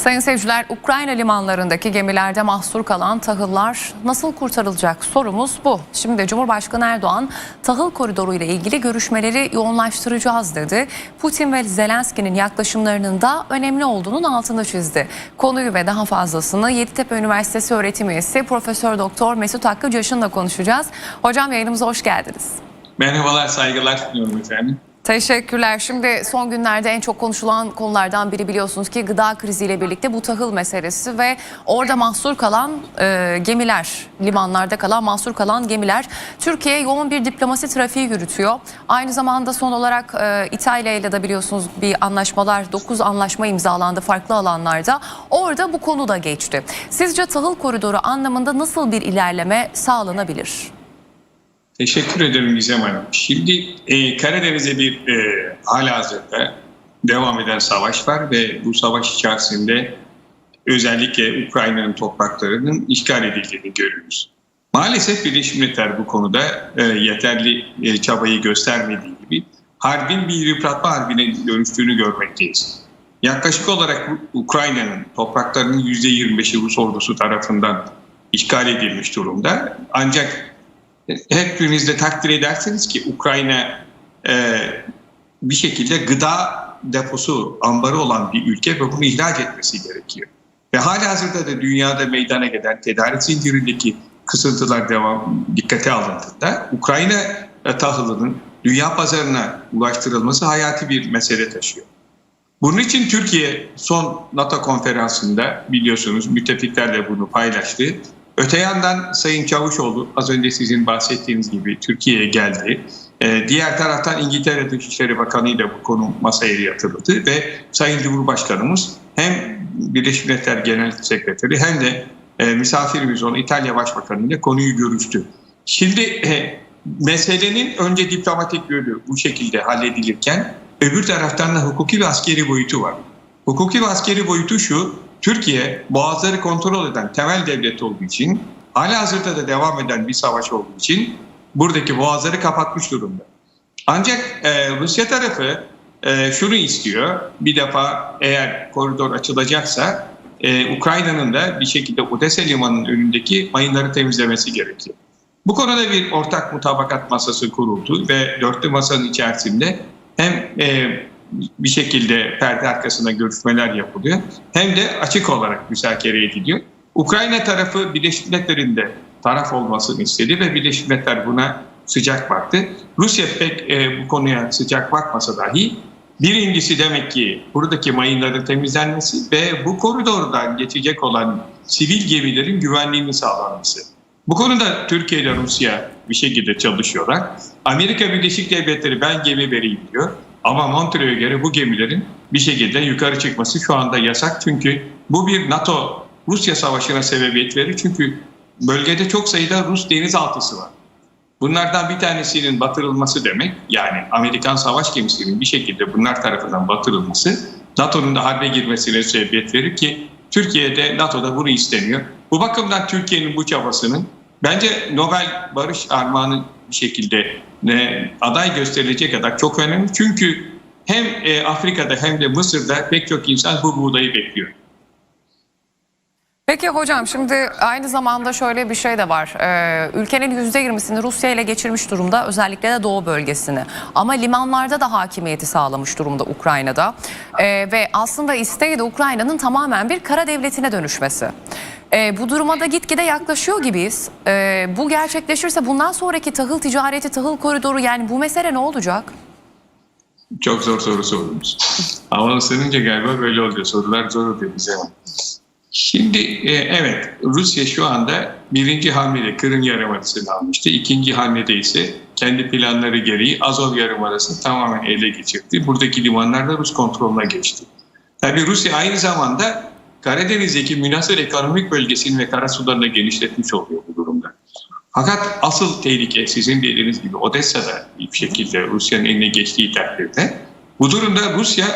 Sayın seyirciler, Ukrayna limanlarındaki gemilerde mahsur kalan tahıllar nasıl kurtarılacak sorumuz bu. Şimdi Cumhurbaşkanı Erdoğan tahıl koridoru ile ilgili görüşmeleri yoğunlaştıracağız dedi. Putin ve Zelenski'nin yaklaşımlarının da önemli olduğunun altını çizdi. Konuyu ve daha fazlasını Yeditepe Üniversitesi öğretim üyesi Profesör Doktor Mesut Hakkı Coş'unla konuşacağız. Hocam yayınımıza hoş geldiniz. Merhabalar, saygılar sunuyorum efendim. Teşekkürler. Şimdi son günlerde en çok konuşulan konulardan biri biliyorsunuz ki gıda kriziyle birlikte bu tahıl meselesi ve orada mahsur kalan e, gemiler, limanlarda kalan mahsur kalan gemiler Türkiye yoğun bir diplomasi trafiği yürütüyor. Aynı zamanda son olarak e, İtalya ile de biliyorsunuz bir anlaşmalar, 9 anlaşma imzalandı farklı alanlarda. Orada bu konu da geçti. Sizce tahıl koridoru anlamında nasıl bir ilerleme sağlanabilir? Teşekkür ederim Gizem Hanım. Şimdi e, Karadeniz'de bir e, halihazırda devam eden savaş var ve bu savaş içerisinde özellikle Ukrayna'nın topraklarının işgal edildiğini görüyoruz. Maalesef Birleşmiş Milletler bu konuda e, yeterli e, çabayı göstermediği gibi harbin bir yıpratma harbine dönüştüğünü görmekteyiz. Yaklaşık olarak Ukrayna'nın topraklarının %25'i Rus ordusu tarafından işgal edilmiş durumda. Ancak hepiniz de takdir ederseniz ki Ukrayna e, bir şekilde gıda deposu, ambarı olan bir ülke ve bunu ihraç etmesi gerekiyor. Ve hala hazırda da dünyada meydana gelen tedarik zincirindeki kısıntılar devam dikkate alındığında Ukrayna tahılının dünya pazarına ulaştırılması hayati bir mesele taşıyor. Bunun için Türkiye son NATO konferansında biliyorsunuz müttefiklerle bunu paylaştı. Öte yandan Sayın Çavuşoğlu az önce sizin bahsettiğiniz gibi Türkiye'ye geldi. Ee, diğer taraftan İngiltere Dışişleri Bakanı ile bu konu masaya yatırıldı ve Sayın Cumhurbaşkanımız hem Birleşmiş Milletler Genel Sekreteri hem de e, misafirimiz olan İtalya Başbakanı ile konuyu görüştü. Şimdi e, meselenin önce diplomatik yönü bu şekilde halledilirken öbür taraftan da hukuki ve askeri boyutu var. Hukuki ve askeri boyutu şu, Türkiye boğazları kontrol eden temel devlet olduğu için, hala hazırda da devam eden bir savaş olduğu için buradaki boğazları kapatmış durumda. Ancak e, Rusya tarafı e, şunu istiyor, bir defa eğer koridor açılacaksa e, Ukrayna'nın da bir şekilde Odessa limanının önündeki mayınları temizlemesi gerekiyor. Bu konuda bir ortak mutabakat masası kuruldu ve dörtlü masanın içerisinde hem e, bir şekilde perde arkasında görüşmeler yapılıyor. Hem de açık olarak müzakere ediliyor. Ukrayna tarafı Birleşmiş Milletler'in de taraf olmasını istedi ve Birleşmiş Milletler buna sıcak baktı. Rusya pek e, bu konuya sıcak bakmasa dahi birincisi demek ki buradaki mayınların temizlenmesi ve bu koridordan geçecek olan sivil gemilerin güvenliğini sağlanması. Bu konuda Türkiye ile Rusya bir şekilde çalışıyorlar. Amerika Birleşik Devletleri ben gemi vereyim diyor. Ama Montreux'e göre bu gemilerin bir şekilde yukarı çıkması şu anda yasak. Çünkü bu bir NATO-Rusya savaşına sebebiyet verir. Çünkü bölgede çok sayıda Rus denizaltısı var. Bunlardan bir tanesinin batırılması demek yani Amerikan savaş gemisinin bir şekilde bunlar tarafından batırılması NATO'nun da harbe girmesine sebebiyet verir ki Türkiye'de NATO'da bunu istemiyor. Bu bakımdan Türkiye'nin bu çabasının bence Nobel Barış Armağanı bir şekilde ne, aday gösterilecek kadar çok önemli. Çünkü hem e, Afrika'da hem de Mısır'da pek çok insan bu buğdayı bekliyor. Peki hocam şimdi aynı zamanda şöyle bir şey de var. Ee, ülkenin %20'sini Rusya ile geçirmiş durumda özellikle de doğu bölgesini. Ama limanlarda da hakimiyeti sağlamış durumda Ukrayna'da. Ee, ve aslında isteği de Ukrayna'nın tamamen bir kara devletine dönüşmesi. Ee, bu duruma da gitgide yaklaşıyor gibiyiz. Ee, bu gerçekleşirse bundan sonraki tahıl ticareti, tahıl koridoru yani bu mesele ne olacak? Çok zor soru sordunuz. Ama ısınınca galiba böyle oluyor. Sorular zor oluyor bize. Şimdi e, evet Rusya şu anda birinci hamlede Kırım Yarımadası'nı almıştı. İkinci hamlede ise kendi planları gereği Azov Yarımadası'nı tamamen ele geçirdi. Buradaki limanlar da Rus kontrolüne geçti. Tabii Rusya aynı zamanda Karadeniz'deki münasır ekonomik bölgesini ve karasularını genişletmiş oluyor bu durumda. Fakat asıl tehlike sizin dediğiniz gibi Odessa'da bir şekilde Rusya'nın eline geçtiği takdirde bu durumda Rusya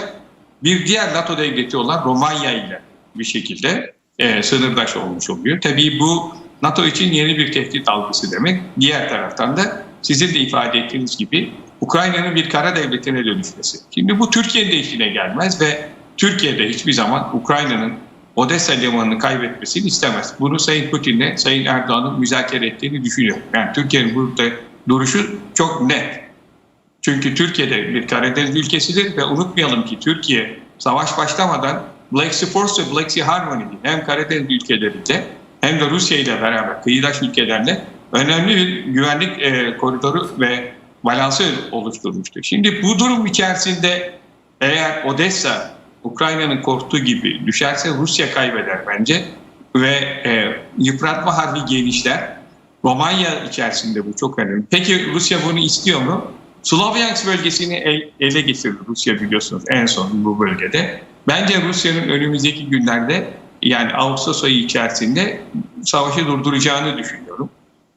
bir diğer NATO devleti olan Romanya ile bir şekilde e, sınırdaş olmuş oluyor. Tabii bu NATO için yeni bir tehdit algısı demek. Diğer taraftan da sizin de ifade ettiğiniz gibi Ukrayna'nın bir kara devletine dönüşmesi. Şimdi bu Türkiye'nin de işine gelmez ve Türkiye'de hiçbir zaman Ukrayna'nın Odessa limanını kaybetmesini istemez. Bunu Sayın Putin'le Sayın Erdoğan'ın müzakere ettiğini düşünüyorum. Yani Türkiye'nin burada duruşu çok net. Çünkü Türkiye'de bir Karadeniz ülkesidir ve unutmayalım ki Türkiye savaş başlamadan Black Sea Force ve Black Sea Harmony'di. Hem Karadeniz ülkeleriyle hem de Rusya ile beraber kıyıdaş ülkelerle önemli bir güvenlik e, koridoru ve balansı oluşturmuştu. Şimdi bu durum içerisinde eğer Odessa Ukrayna'nın korktuğu gibi düşerse Rusya kaybeder bence ve e, yıpratma harbi genişler. Romanya içerisinde bu çok önemli. Peki Rusya bunu istiyor mu? Slavyansk bölgesini el- ele getirdi Rusya biliyorsunuz en son bu bölgede. Bence Rusya'nın önümüzdeki günlerde yani Ağustos ayı içerisinde savaşı durduracağını düşünüyorum.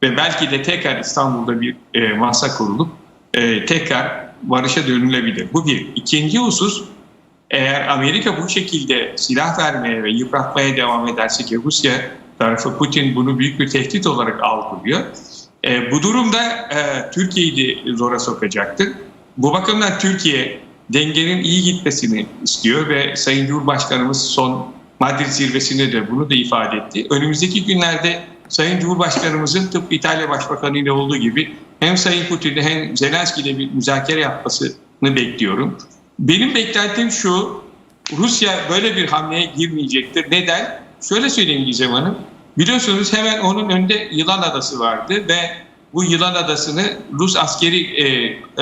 Ve belki de tekrar İstanbul'da bir e, masa kurulup e, tekrar barışa dönülebilir. Bu bir. İkinci husus eğer Amerika bu şekilde silah vermeye ve yıpratmaya devam ederse ki Rusya tarafı Putin bunu büyük bir tehdit olarak algılıyor. E, bu durumda e, Türkiye'yi de zora sokacaktır. Bu bakımdan Türkiye dengenin iyi gitmesini istiyor ve Sayın Cumhurbaşkanımız son Madrid zirvesinde de bunu da ifade etti. Önümüzdeki günlerde Sayın Cumhurbaşkanımızın tıpkı İtalya Başbakanı ile olduğu gibi hem Sayın Putin'le hem Zelenski ile bir müzakere yapmasını bekliyorum. Benim beklentim şu, Rusya böyle bir hamleye girmeyecektir. Neden? Şöyle söyleyeyim Gizem Hanım. Biliyorsunuz hemen onun önünde Yılan Adası vardı ve bu Yılan Adası'nı Rus askeri e,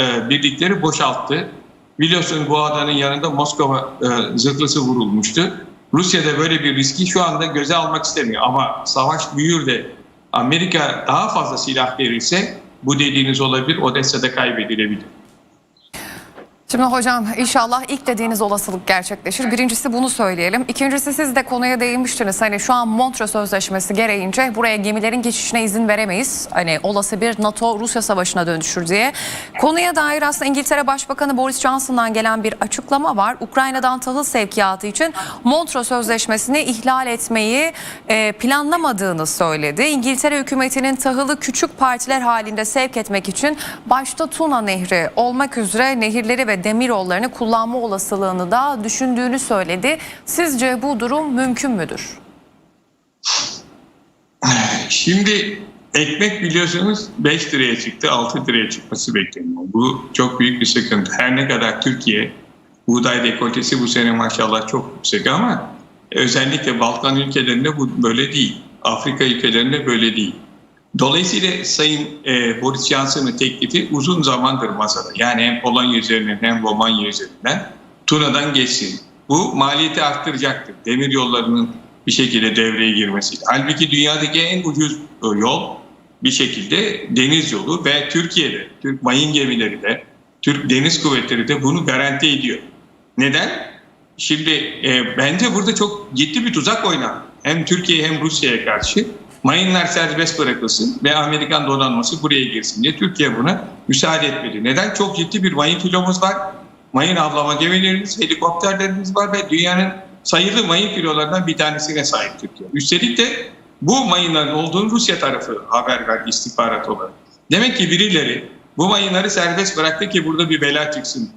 e, birlikleri boşalttı. Biliyorsunuz bu adanın yanında Moskova e, zırhlısı vurulmuştu. Rusya da böyle bir riski şu anda göze almak istemiyor. Ama savaş büyür de Amerika daha fazla silah verirse bu dediğiniz olabilir. Odessa'da kaybedilebilir. Şimdi hocam inşallah ilk dediğiniz olasılık gerçekleşir. Birincisi bunu söyleyelim. İkincisi siz de konuya değinmiştiniz. Hani şu an Montreux Sözleşmesi gereğince buraya gemilerin geçişine izin veremeyiz. Hani olası bir NATO-Rusya savaşına dönüşür diye. Konuya dair aslında İngiltere Başbakanı Boris Johnson'dan gelen bir açıklama var. Ukrayna'dan tahıl sevkiyatı için Montreux Sözleşmesi'ni ihlal etmeyi e, planlamadığını söyledi. İngiltere hükümetinin tahılı küçük partiler halinde sevk etmek için başta Tuna Nehri olmak üzere nehirleri ve demir yollarını kullanma olasılığını da düşündüğünü söyledi. Sizce bu durum mümkün müdür? Şimdi ekmek biliyorsunuz 5 liraya çıktı, 6 liraya çıkması bekleniyor. Bu çok büyük bir sıkıntı. Her ne kadar Türkiye buğday dekoltesi bu sene maşallah çok yüksek ama özellikle Balkan ülkelerinde bu böyle değil. Afrika ülkelerinde böyle değil. Dolayısıyla Sayın e, Boris Johnson'ın teklifi uzun zamandır masada. Yani hem Polonya üzerinden hem Romanya üzerinden Tuna'dan geçsin. Bu maliyeti arttıracaktır. Demir yollarının bir şekilde devreye girmesiyle. Halbuki dünyadaki en ucuz e, yol bir şekilde deniz yolu ve Türkiye'de, Türk mayın gemileri de, Türk deniz kuvvetleri de bunu garanti ediyor. Neden? Şimdi e, bence burada çok ciddi bir tuzak oynandı. Hem Türkiye hem Rusya'ya karşı mayınlar serbest bırakılsın ve Amerikan donanması buraya girsin diye Türkiye buna müsaade etmedi. Neden? Çok ciddi bir mayın filomuz var. Mayın avlama gemilerimiz, helikopterlerimiz var ve dünyanın sayılı mayın filolarından bir tanesine sahip Türkiye. Üstelik de bu mayınların olduğunu Rusya tarafı haber verdi istihbarat olarak. Demek ki birileri bu mayınları serbest bıraktı ki burada bir bela çıksın.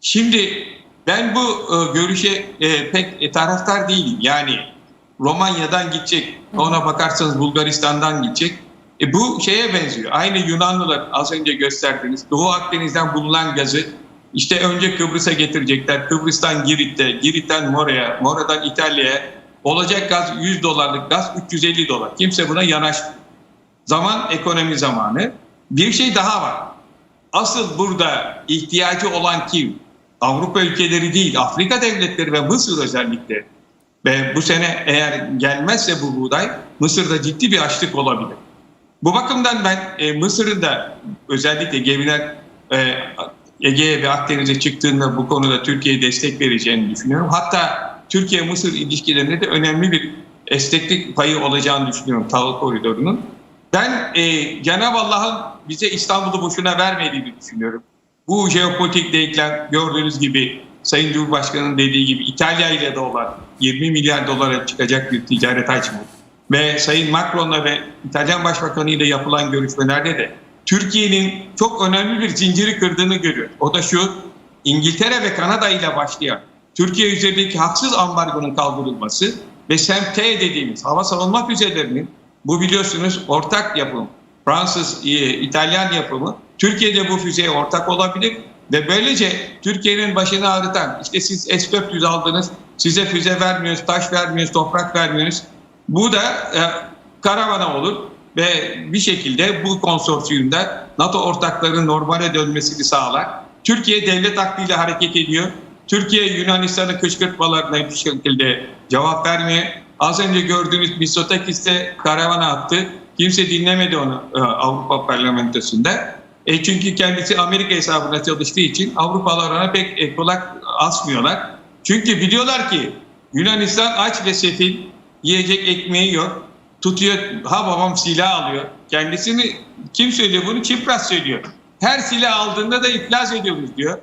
Şimdi ben bu e, görüşe e, pek e, taraftar değilim. Yani Romanya'dan gidecek, ona bakarsanız Bulgaristan'dan gidecek. E, bu şeye benziyor. Aynı Yunanlılar az önce gösterdiniz. Doğu Akdeniz'den bulunan gazı işte önce Kıbrıs'a getirecekler. Kıbrıs'tan Girit'te, Girit'ten Mora'ya, Mora'dan İtalya'ya. Olacak gaz 100 dolarlık gaz 350 dolar. Kimse buna yanaşmıyor. Zaman ekonomi zamanı. Bir şey daha var. Asıl burada ihtiyacı olan kim? Avrupa ülkeleri değil, Afrika devletleri ve Mısır özellikle. Ve bu sene eğer gelmezse bu buğday Mısır'da ciddi bir açlık olabilir. Bu bakımdan ben e, Mısır'ın da özellikle gemiler e, Ege'ye ve Akdeniz'e çıktığında bu konuda Türkiye'ye destek vereceğini düşünüyorum. Hatta Türkiye-Mısır ilişkilerinde de önemli bir esneklik payı olacağını düşünüyorum tahıl koridorunun. Ben e, Cenab-ı Allah'ın bize İstanbul'u boşuna vermediğini düşünüyorum. Bu jeopolitik denklem gördüğünüz gibi Sayın Cumhurbaşkanı'nın dediği gibi İtalya ile de olan 20 milyar dolara çıkacak bir ticaret hacmi ve Sayın Macron'la ve İtalyan Başbakanı ile yapılan görüşmelerde de Türkiye'nin çok önemli bir zinciri kırdığını görüyor. O da şu İngiltere ve Kanada ile başlayan Türkiye üzerindeki haksız ambargonun kaldırılması ve SEMT dediğimiz hava savunma füzelerinin bu biliyorsunuz ortak yapım. Fransız, e, İtalyan yapımı. Türkiye'de bu füzeye ortak olabilir ve böylece Türkiye'nin başını ağrıtan işte siz S-400 aldınız, size füze vermiyoruz, taş vermiyoruz, toprak vermiyoruz. Bu da e, karavana olur ve bir şekilde bu konsorsiyumda NATO ortaklarının normale dönmesini sağlar. Türkiye devlet aklıyla hareket ediyor. Türkiye Yunanistan'ın kışkırtmalarına bir şekilde cevap vermiyor. Az önce gördüğünüz Mitsotakis'te karavana attı. Kimse dinlemedi onu e, Avrupa Parlamentosu'nda. E çünkü kendisi Amerika hesabına çalıştığı için Avrupalılar ona pek e, kulak asmıyorlar. Çünkü biliyorlar ki Yunanistan aç ve sefil, yiyecek ekmeği yok. Tutuyor, ha babam silah alıyor. Kendisini kim söylüyor bunu? Çipras söylüyor. Her silah aldığında da iflas ediyoruz diyor.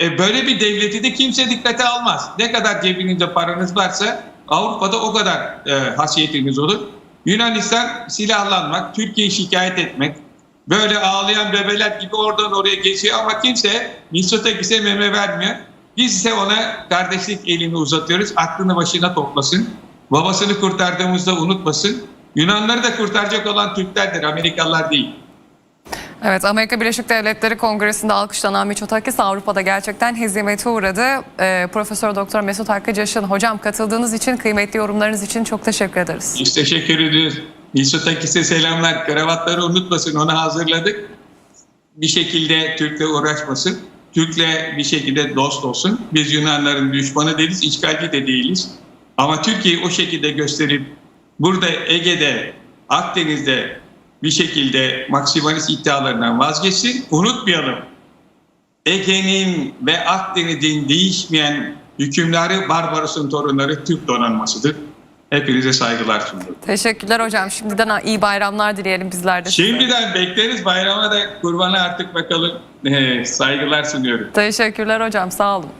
E böyle bir devleti de kimse dikkate almaz. Ne kadar cebinizde paranız varsa Avrupa'da o kadar e, hasiyetiniz olur. Yunanistan silahlanmak, Türkiye'yi şikayet etmek, böyle ağlayan bebeler gibi oradan oraya geçiyor ama kimse Mitsotakis'e meme vermiyor. Biz ise ona kardeşlik elini uzatıyoruz. Aklını başına toplasın. Babasını kurtardığımızda unutmasın. Yunanları da kurtaracak olan Türklerdir, Amerikalılar değil. Evet Amerika Birleşik Devletleri Kongresi'nde alkışlanan Mitsotakis Avrupa'da gerçekten hezimete uğradı. Ee, Profesör Doktor Mesut Hakkıcaş'ın hocam katıldığınız için kıymetli yorumlarınız için çok teşekkür ederiz. Biz teşekkür ediyoruz. Mitsotakis'e selamlar. Kravatları unutmasın. Onu hazırladık. Bir şekilde Türk'le uğraşmasın. Türk'le bir şekilde dost olsun. Biz Yunanların düşmanı değiliz, işgalci de değiliz. Ama Türkiye'yi o şekilde gösterip burada Ege'de, Akdeniz'de bir şekilde maksimalist iddialarından vazgeçsin. Unutmayalım. Ege'nin ve Akdeniz'in değişmeyen hükümleri Barbaros'un torunları Türk donanmasıdır. Hepinize saygılar sunuyorum. Teşekkürler hocam. Şimdiden iyi bayramlar dileyelim bizler de. size. Şimdiden bekleriz bayrama da kurbana artık bakalım. Ee, saygılar sunuyorum. Teşekkürler hocam sağ olun.